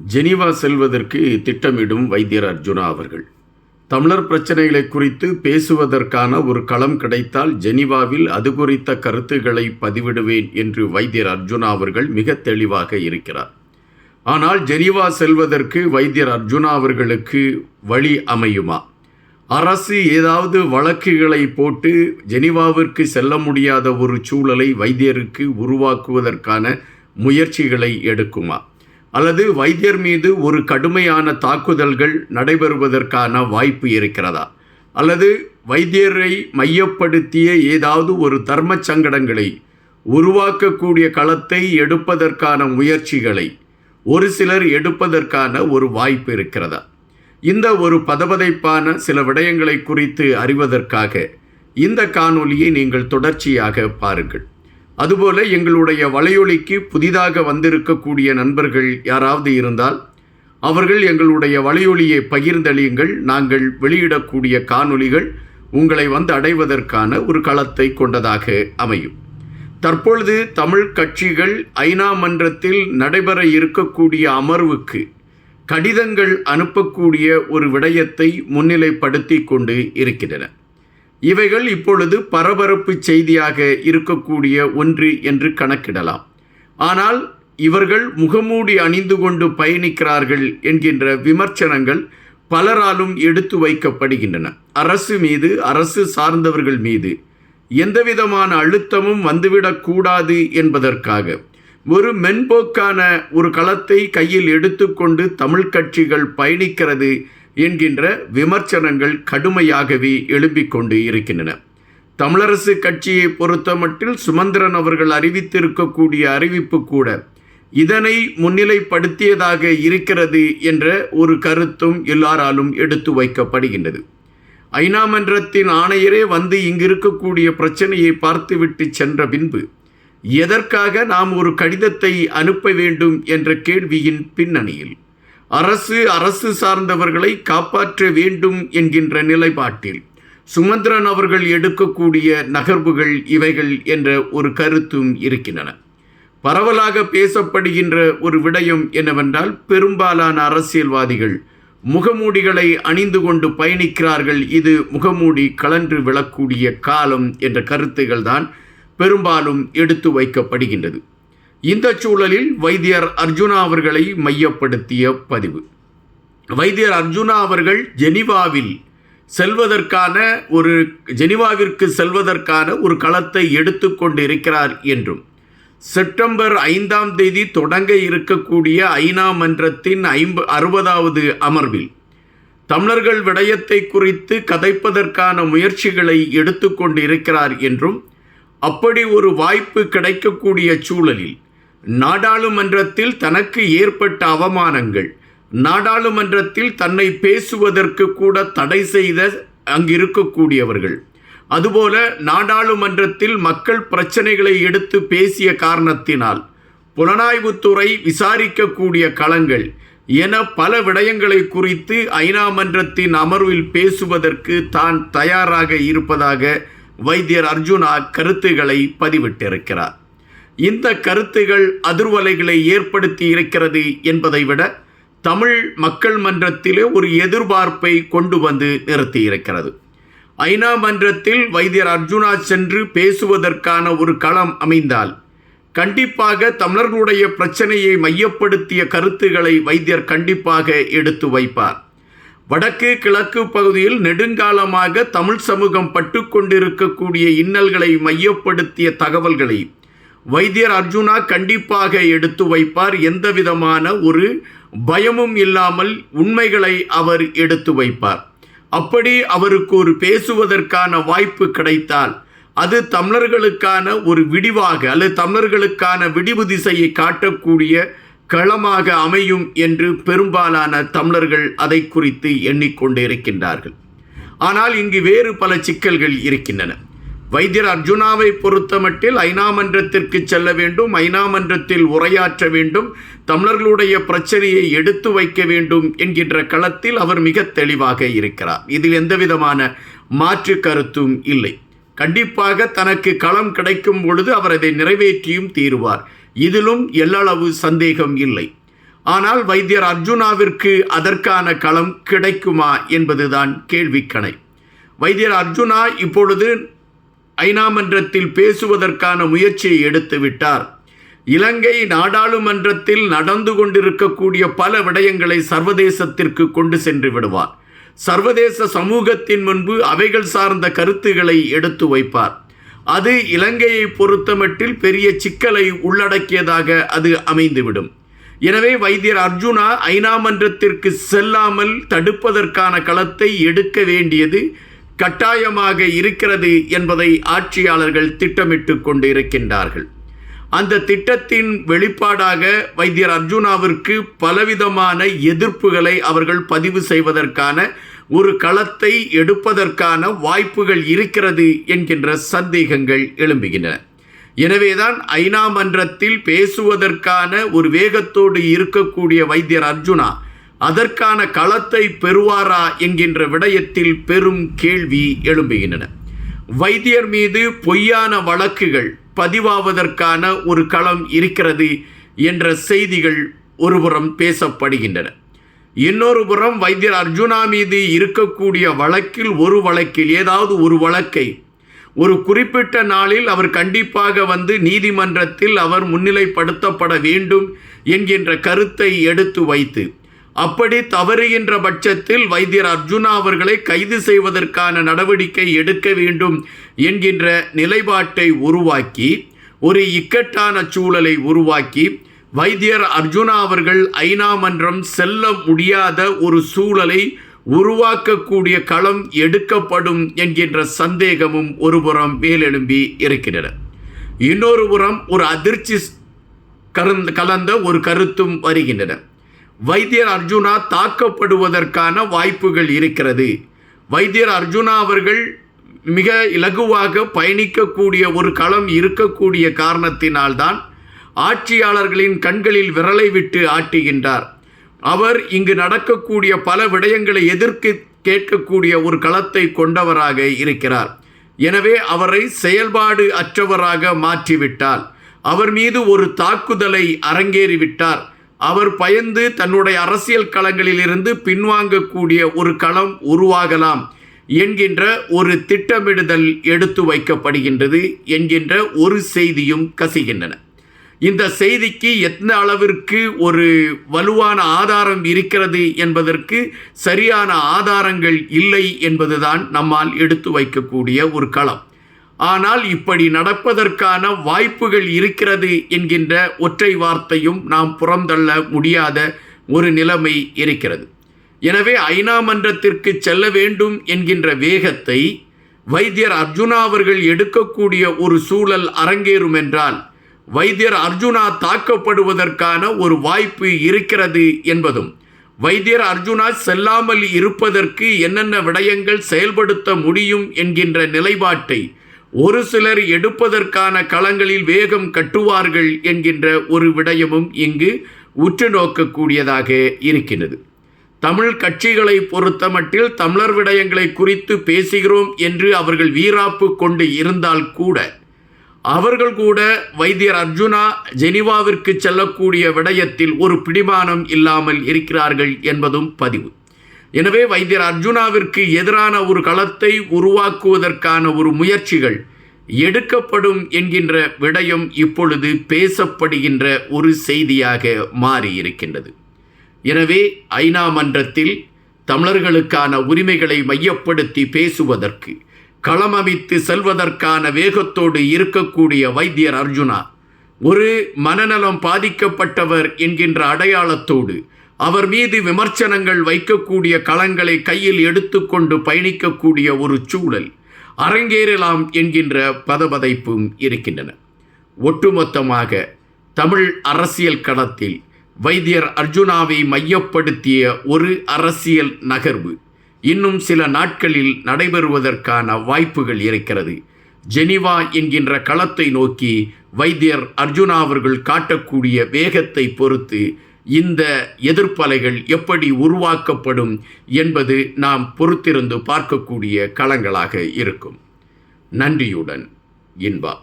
Geneva செல்வதற்கு திட்டமிடும் வைத்தியர் அர்ஜுனா அவர்கள். தமிழர் பிரச்சனைகளை குறித்து பேசுவதற்கான ஒரு களம் கிடைத்தால் ஜெனீவாவில் அது குறித்த கருத்துக்களை பதிவிடுவேன் என்று வைத்தியர் அர்ஜுனா அவர்கள் மிக தெளிவாக இருக்கிறார். ஆனால் ஜெனீவா செல்வதற்கு வைத்தியர் அர்ஜுனா அவர்களுக்கு வழி அமையுமா? அரசு ஏதாவது வழக்குகளை போட்டு ஜெனீவாவிற்கு செல்ல முடியாத ஒரு சூழலை வைத்தியருக்கு உருவாக்குவதற்கான முயற்சிகளை எடுக்குமா? அல்லது வைத்தியர் மீது ஒரு கடுமையான தாக்குதல்கள் நடைபெறுவதற்கான வாய்ப்பு இருக்கிறதா? அல்லது வைத்தியரை மையப்படுத்திய ஏதாவது ஒரு தர்ம சங்கடங்களை உருவாக்கக்கூடிய களத்தை எடுப்பதற்கான முயற்சிகளை ஒரு சிலர் எடுப்பதற்கான ஒரு வாய்ப்பு இருக்கிறதா? இந்த ஒரு பதபதைப்பான சில விடயங்களை குறித்து அறிவதற்காக இந்த காணொலியை நீங்கள் தொடர்ச்சியாக பாருங்கள். அதுபோல எங்களுடைய வலையொலிக்கு புதிதாக வந்திருக்கக்கூடிய நண்பர்கள் யாராவது இருந்தால் அவர்கள் எங்களுடைய வலையொலியை பகிர்ந்தளியுங்கள். நாங்கள் வெளியிடக்கூடிய காணொளிகள் உங்களை வந்து அடைவதற்கான ஒரு களத்தை கொண்டதாக அமையும். தற்பொழுது தமிழ் கட்சிகள் ஐநா மன்றத்தில் நடைபெற இருக்கக்கூடிய அமர்வுக்கு கடிதங்கள் அனுப்பக்கூடிய ஒரு விடயத்தை முன்னிலைப்படுத்தி கொண்டு இருக்கின்றன. இவைகள் இப்பொழுது பரபரப்பு செய்தியாக இருக்கக்கூடிய ஒன்று என்று கணக்கிடலாம். ஆனால் இவர்கள் முகமூடி அணிந்து கொண்டு பயணிக்கிறார்கள் என்கின்ற விமர்சனங்கள் பலராலும் எடுத்து வைக்கப்படுகின்றன. அரசு மீது அரசு சார்ந்தவர்கள் மீது எந்தவிதமான அழுத்தமும் வந்துவிடக்கூடாது என்பதற்காக ஒரு மென்போக்கான ஒரு களத்தை கையில் எடுத்துக்கொண்டு தமிழ் கட்சிகள் பயணிக்கிறது என்கின்ற விமர்சனங்கள் கடுமையாகவே எழும்பிக் கொண்டு இருக்கின்றன. தமிழரசு கட்சியை பொறுத்தமட்டில் சுமந்திரன் அவர்கள் அறிவித்திருக்கக்கூடிய அறிவிப்பு கூட இதனை முன்னிலைப்படுத்தியதாக இருக்கிறது என்ற ஒரு கருத்தும் எல்லாராலும் எடுத்து வைக்கப்படுகின்றது. ஐநா மன்றத்தின் ஆணையரே வந்து இங்கு இருக்கக்கூடிய பிரச்சனையை பார்த்துவிட்டு சென்ற பின்பு எதற்காக நாம் ஒரு கடிதத்தை அனுப்ப வேண்டும் என்ற கேள்வியின் பின்னணியில் அரசு அரசு சார்ந்தவர்களை காப்பாற்ற வேண்டும் என்கின்ற நிலைப்பாட்டில் சுமந்திரன் அவர்கள் எடுக்கக்கூடிய நகர்வுகள் இவைகள் என்ற ஒரு கருத்தும் இருக்கின்றன. பரவலாக பேசப்படுகின்ற ஒரு விடயம் என்னவென்றால் பெரும்பாலான அரசியல்வாதிகள் முகமூடிகளை அணிந்து கொண்டு பயணிக்கிறார்கள். இது முகமூடி கலன்று விழக்கூடிய காலம் என்ற கருத்துகள் தான் பெரும்பாலும் எடுத்து வைக்கப்படுகின்றது. இந்த சூழலில் வைத்தியர் அர்ஜுனா அவர்களை மையப்படுத்திய பதிவு. வைத்தியர் அர்ஜுனா அவர்கள் ஜெனிவாவில் செல்வதற்கான ஒரு ஜெனிவாவிற்கு செல்வதற்கான ஒரு களத்தை எடுத்துக்கொண்டு இருக்கிறார் என்றும் செப்டம்பர் ஐந்தாம் தேதி தொடங்க இருக்கக்கூடிய ஐநா மன்றத்தின் ஐம்ப அறுபதாவது அமர்வில் தமிழர்கள் விடயத்தை குறித்து கதைப்பதற்கான முயற்சிகளை எடுத்துக்கொண்டு இருக்கிறார் என்றும் அப்படி ஒரு வாய்ப்பு கிடைக்கக்கூடிய சூழலில் நாடாளுமன்றத்தில் தனக்கு ஏற்பட்ட அவமானங்கள். நாடாளுமன்றத்தில் தன்னை பேசுவதற்கு கூட தடை செய்த அங்கிருக்கக்கூடியவர்கள். அதுபோல நாடாளுமன்றத்தில் மக்கள் பிரச்சனைகளை எடுத்து பேசிய காரணத்தினால் புலனாய்வுத்துறை விசாரிக்கக்கூடிய களங்கள் என பல விடயங்களை குறித்து ஐநா மன்றத்தின் அமர்வில் பேசுவதற்கு தான் தயாராக இருப்பதாக வைத்தியர் அர்ஜுனா கருத்துக்களை பதிவிட்டிருக்கிறார். இந்த கருத்துகள் அதிர்வலைகளை ஏற்படுத்தி இருக்கிறது என்பதை விட தமிழ் மக்கள் மன்றத்திலே ஒரு எதிர்பார்ப்பை கொண்டு வந்து நிறுத்தியிருக்கிறது. ஐநா மன்றத்தில் வைத்தியர் அர்ஜுனா சென்று பேசுவதற்கான ஒரு களம் அமைந்தால் கண்டிப்பாக தமிழர்களுடைய பிரச்சனையை மையப்படுத்திய கருத்துக்களை வைத்தியர் கண்டிப்பாக எடுத்து வைப்பார். வடக்கு கிழக்கு பகுதியில் நெடுங்காலமாக தமிழ் சமூகம் பட்டுக்கொண்டிருக்கக்கூடிய இன்னல்களை மையப்படுத்திய தகவல்களை வைத்தியர் அர்ஜுனா கண்டிப்பாக எடுத்து வைப்பார். எந்த விதமான ஒரு பயமும் இல்லாமல் உண்மைகளை அவர் எடுத்து வைப்பார். அப்படி அவருக்கு ஒரு பேசுவதற்கான வாய்ப்பு கிடைத்தால் அது தமிழர்களுக்கான ஒரு விடிவாக அல்லது தமிழர்களுக்கான விடிவு திசையை காட்டக்கூடிய களமாக அமையும் என்று பெரும்பாலான தமிழர்கள் அதை குறித்து எண்ணிக்கொண்டு இருக்கின்றார்கள் ஆனால் இங்கு வேறு பல சிக்கல்கள் இருக்கின்றன. வைத்தியர் அர்ஜுனாவை பொறுத்தமட்டில் ஐநா மன்றத்திற்கு செல்ல வேண்டும் ஐநா மன்றத்தில் உரையாற்ற வேண்டும் தமிழர்களுடைய பிரச்சனையை எடுத்து வைக்க வேண்டும் என்கின்ற களத்தில் அவர் மிக தெளிவாக இருக்கிறார். இதில் எந்தவிதமான மாற்று கருத்தும் இல்லை. கண்டிப்பாக தனக்கு களம் கிடைக்கும் பொழுது அவர் அதை நிறைவேற்றியும் தீருவார். இதிலும் எல்லளவு சந்தேகம் இல்லை. ஆனால் வைத்தியர் அர்ஜுனாவிற்கு அதற்கான களம் கிடைக்குமா என்பதுதான் கேள்விக்கணை. வைத்தியர் அர்ஜுனா இப்பொழுது ஐநாமன்றத்தில் பேசுவதற்கான முயற்சியை எடுத்துவிட்டார் இலங்கை நாடாளுமன்றத்தில் நடந்து கொண்டிருக்கக்கூடிய பல விடயங்களை சர்வதேசத்திற்கு கொண்டு சென்று விடுவார். சர்வதேச சமூகத்தின் முன்பு அவைகள் சார்ந்த கருத்துக்களை எடுத்து வைப்பார். அது இலங்கையை பொறுத்தமட்டில் பெரிய சிக்கலை உள்ளடக்கியதாக அது அமைந்துவிடும். எனவே வைத்தியர் அர்ஜுனா ஐநாமன்றத்திற்கு செல்லாமல் தடுப்பதற்கான களத்தை எடுக்க வேண்டியது கட்டாயமாக இருக்கிறது என்பதை ஆட்சியாளர்கள் திட்டமிட்டு கொண்டு இருக்கின்றார்கள் அந்த திட்டத்தின் வெளிப்பாடாக வைத்தியர் அர்ஜுனாவிற்கு பலவிதமான எதிர்ப்புகளை அவர்கள் பதிவு செய்வதற்கான ஒரு களத்தை எடுப்பதற்கான வாய்ப்புகள் இருக்கிறது என்கின்ற சந்தேகங்கள் எழும்புகின்றன. எனவேதான் ஐநா மன்றத்தில் பேசுவதற்கான ஒரு வேகத்தோடு இருக்கக்கூடிய வைத்தியர் அர்ஜுனா அதற்கான களத்தை பெறுவாரா என்கின்ற விடயத்தில் பெரும் கேள்வி எழும்புகின்றன. வைத்தியர் மீது பொய்யான வழக்குகள் பதிவாவதற்கான ஒரு களம் இருக்கிறது என்ற செய்திகள் ஒருபுறம் பேசப்படுகின்றன. இன்னொரு புறம் வைத்தியர் அர்ஜுனா மீது இருக்கக்கூடிய வழக்கில் ஒரு வழக்கில் ஏதாவது ஒரு வழக்கை ஒரு குறிப்பிட்ட நாளில் அவர் கண்டிப்பாக வந்து நீதிமன்றத்தில் அவர் முன்னிலைப்படுத்தப்பட வேண்டும் என்கின்ற கருத்தை எடுத்து வைத்து அப்படி தவறுகின்ற பட்சத்தில் வைத்தியர் அர்ஜுனா அவர்களை கைது செய்வதற்கான நடவடிக்கை எடுக்க வேண்டும் என்கின்ற நிலைப்பாட்டை உருவாக்கி ஒரு இக்கட்டான சூழலை உருவாக்கி வைத்தியர் அர்ஜுனா அவர்கள் ஐநா மன்றம் செல்ல முடியாத ஒரு சூழலை உருவாக்கக்கூடிய களம் எடுக்கப்படும் என்கின்ற சந்தேகமும் ஒருபுறம் மேலெழும்பி இருக்கின்றன. இன்னொரு புறம் ஒரு அதிர்ச்சி கலந்த கலந்த ஒரு கருத்தும் வருகின்றன. வைத்தியர் அர்ஜுனா தாக்கப்படுவதற்கான வாய்ப்புகள் இருக்கிறது. வைத்தியர் அர்ஜுனா அவர்கள் மிக இலகுவாக பயணிக்கக்கூடிய ஒரு களம் இருக்கக்கூடிய காரணத்தினால்தான் ஆட்சியாளர்களின் கண்களில் விரலை விட்டு ஆட்டுகின்றார். அவர் இங்கு நடக்கக்கூடிய பல விடயங்களை எதிர்க்கு கேட்கக்கூடிய ஒரு களத்தை கொண்டவராக இருக்கிறார். எனவே அவரை செயல்பாடு அற்றவராக மாற்றிவிட்டால் அவர் மீது ஒரு தாக்குதலை அரங்கேறிவிட்டார். அவர் பயந்து தன்னுடைய அரசியல் களங்களிலிருந்து பின்வாங்கக்கூடிய ஒரு களம் உருவாகலாம் என்கின்ற ஒரு திட்டமிடுதல் எடுத்து வைக்கப்படுகின்றது என்கின்ற ஒரு செய்தியும் கசிகின்றன. இந்த செய்திக்கு எந்த அளவிற்கு ஒரு வலுவான ஆதாரம் இருக்கிறது என்பதற்கு சரியான ஆதாரங்கள் இல்லை என்பதுதான் நம்மால் எடுத்து வைக்கக்கூடிய ஒரு களம். ஆனால் இப்படி நடப்பதற்கான வாய்ப்புகள் இருக்கிறது என்கின்ற ஒற்றை வார்த்தையும் நாம் புறந்தள்ள முடியாத ஒரு நிலைமை இருக்கிறது. எனவே ஐநா மன்றத்திற்கு செல்ல வேண்டும் என்கின்ற வேகத்தை வைத்தியர் அர்ஜுனா அவர்கள் எடுக்கக்கூடிய ஒரு சூழல் அரங்கேறும் என்றால் வைத்தியர் அர்ஜுனா தாக்கப்படுவதற்கான ஒரு வாய்ப்பு இருக்கிறது என்பதும் வைத்தியர் அர்ஜுனா செல்லாமல் இருப்பதற்கு என்னென்ன விடயங்கள் செயல்படுத்த முடியும் என்கின்ற நிலைப்பாட்டை ஒரு சிலர் எடுப்பதற்கான களங்களில் வேகம் கட்டுவார்கள் என்கின்ற ஒரு விடயமும் இங்கு உற்று நோக்கக்கூடியதாக இருக்கிறது தமிழ் கட்சிகளை பொறுத்தமட்டில் தமிழர் விடயங்களை குறித்து பேசுகிறோம் என்று அவர்கள் வீராப்பு கொண்டு இருந்தால் கூட அவர்கள் கூட வைத்தியர் அர்ஜுனா ஜெனிவாவிற்கு செல்லக்கூடிய விடயத்தில் ஒரு பிடிமானம் இல்லாமல் இருக்கிறார்கள் என்பதும் பதிவு. எனவே வைத்தியர் அர்ஜுனாவிற்கு எதிரான ஒரு களத்தை உருவாக்குவதற்கான ஒரு முயற்சிகள் எடுக்கப்படும் என்கின்ற விடயம் இப்பொழுது பேசப்படுகின்ற ஒரு செய்தியாக மாறியிருக்கின்றது. எனவே ஐநா மன்றத்தில் தமிழர்களுக்கான உரிமைகளை மையப்படுத்தி பேசுவதற்கு களமமைத்து செல்வதற்கான வேகத்தோடு இருக்கக்கூடிய வைத்தியர் அர்ஜுனா ஒரு மனநலம் பாதிக்கப்பட்டவர் என்கின்ற அடையாளத்தோடு அவர் மீது விமர்சனங்கள் வைக்கக்கூடிய களங்களை கையில் எடுத்துக்கொண்டு பயணிக்கக்கூடிய ஒரு சூழல் அரங்கேறலாம் என்கின்ற பதபதைப்பும் இருக்கின்றன. ஒட்டுமொத்தமாக தமிழ் அரசியல் களத்தில் வைத்தியர் அர்ஜுனாவை மையப்படுத்திய ஒரு அரசியல் நகர்வு இன்னும் சில நாட்களில் நடைபெறுவதற்கான வாய்ப்புகள் இருக்கிறது. ஜெனிவா என்கின்ற களத்தை நோக்கி வைத்தியர் அர்ஜுனா அவர்கள் காட்டக்கூடிய வேகத்தை பொறுத்து இந்த எதிர்ப்பலைகள் எப்படி உருவாக்கப்படும் என்பது நாம் பொறுத்திருந்து பார்க்கக்கூடிய களங்களாக இருக்கும். நன்றியுடன் இன்பா.